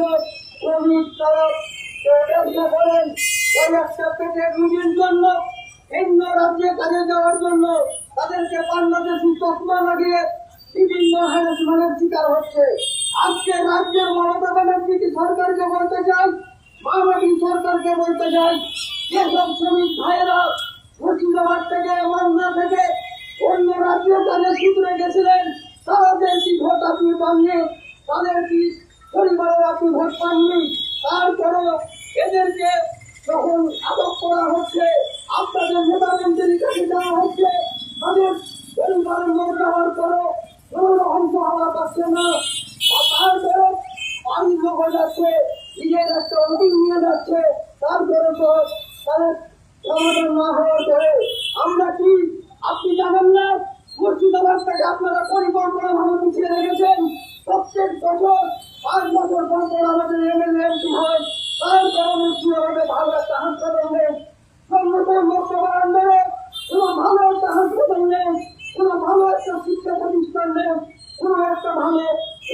দিয়ে কবির তরফ জন্য, ভিন্ন রাজ্যে কাজে যাওয়ার জন্য তাদেরকে বাংলাদেশি চশমা লাগিয়ে বিভিন্ন শিকার হচ্ছে। আজকে রাজ্যের মমতা ব্যানার্জিকে সরকারকে বলতে চাই মাননীয় সরকারকে বলতে চাই যেসব শ্রমিক ভাইয়েরা মুর্শিদাবাদ থেকে মান্না থেকে অন্য রাজ্যে তাদের সূত্রে গেছিলেন ভোট পাননি। তারপরেও এদেরকে যখন আটক করা হচ্ছে, আপনাদের নেতা মন্ত্রীর কাছে দেওয়া হচ্ছে, তাদের পরিবারের লোক যাওয়ার পরও কোনো রকম সহায়তা পাচ্ছে না। তারপরে বাড়ির লোক যাচ্ছে, নিজের একটা অধিক নিয়ে যাচ্ছে। তারপরে তো তাদের সমাধান না হওয়ার পরে আমরা কি, আপনি জানেন না? মুর্শিদাবাদ থেকে আপনারা পরিকল্পনা ভাবে পিছিয়ে রেখেছেন? প্রত্যেক বছর পর আমাদের এমএলএ এমপি হয় তারপরে মুর্শিদাবাদে ভালো একটা হাসপাতাল নেই সংগঠন লোকসভা আন্দোলন ভালো একটা হাসপাতাল নেই কোনো ভালো একটা শিক্ষা প্রতিষ্ঠান নেই একটা ভালো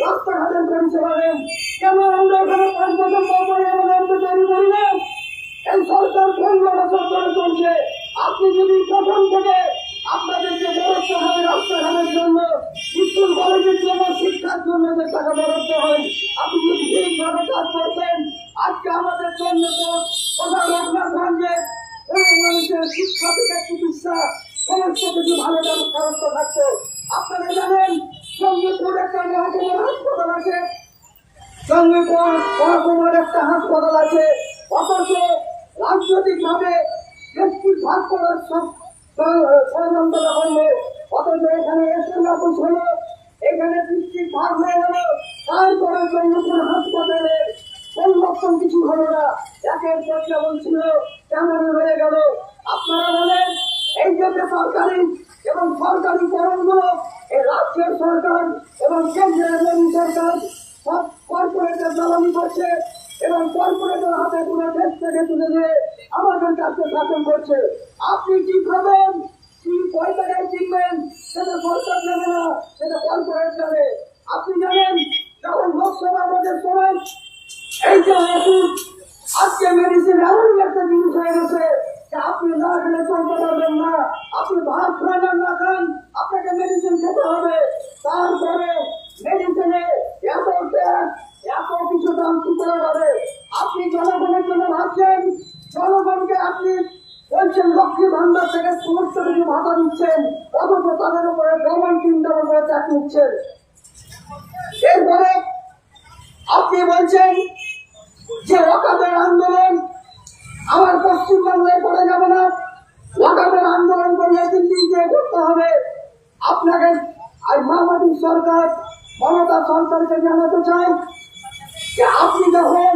রাস্তাঘাটের পরিষেবা নেই কেন আমরা এখানে পাঁচ বছর এমএলএ এমপি তৈরি করি না? সরকার পনেরো বছর ধরে চলছে? আপনি যদি প্রথম থেকে আপনাদেরকে বরাদ্দ হবে রাস্তাঘাটের জন্য, স্কুল, কলেজের জন্য, শিক্ষার জন্য যে টাকা বরাদ্দ হয়, আপনি যদি ঠিকভাবে কাজ করতেন আজকে জন্য তো কথা রঘুনাথগঞ্জে মানুষের শিক্ষা থেকে চিকিৎসা সমস্ত কিছু ভালো ব্যবস্থা থাকতো আপনারা জানেন সঙ্গীপুর একটা মহকুমার হাসপাতাল আছে সঙ্গীপুর একটা হাসপাতাল আছে অথচ রাজনৈতিক ভাবে একটি ভাগ করার ষড়যন্ত্র করল এখানে এসে অফিস হলো এখানে ডিস্ট্রিক্ট ভাগ হয়ে গেল। তারপরে সঙ্গীপুর হাসপাতালে পরিবর্তন কিছু হলো না। একের পর যেমন ছিল তেমন হয়ে গেল? আপনারা বলেন এই যে সরকারি এবং সরকারি করণগুলো এই রাজ্যের সরকার এবং কেন্দ্রের সরকার, সব কর্পোরেটের জ্বালানি করছে এবং কর্পোরেটের হাতে পুরো দেশ থেকে তুলে দিয়ে আমাদের কাছে শাসন করছে। আপনি কি খাবেন কি টাকায় কিনবেন? সেটা সরকার জানে না, সেটা কর্পোরেট জানে আপনি জানেন যখন লোকসভা ভোটের সময় আজকে মেডিসিন এমন একটা জিনিস হয়ে গেছে যে আপনি না খেলে চলতে পারবেন না। আপনি ভাত আর না খান, আপনাকে মেডিসিন খেতে হবে। তারপরে মেডিসিনে এত ট্যাক্স এত কিছু দাম কি করে আপনি জনগণের জন্য ভাবছেন, জনগণকে আপনি বলছেন, লক্ষ্মী ভান্ডার থেকে সমস্ত কিছু ভাতা দিচ্ছেন অথচ তাদের উপরে তিন ডবল করে ট্যাক্স নিচ্ছেন। এরপরে আপনি বলছেন যে ওকাবের আন্দোলন আমার পশ্চিমবাংলায় করে যাবে না ওকাবের আন্দোলন করলে দিল্লি গিয়ে করতে হবে আপনাকে আর মামাটি সরকার মমতা সরকারকে জানাতে চাই যে আপনি যখন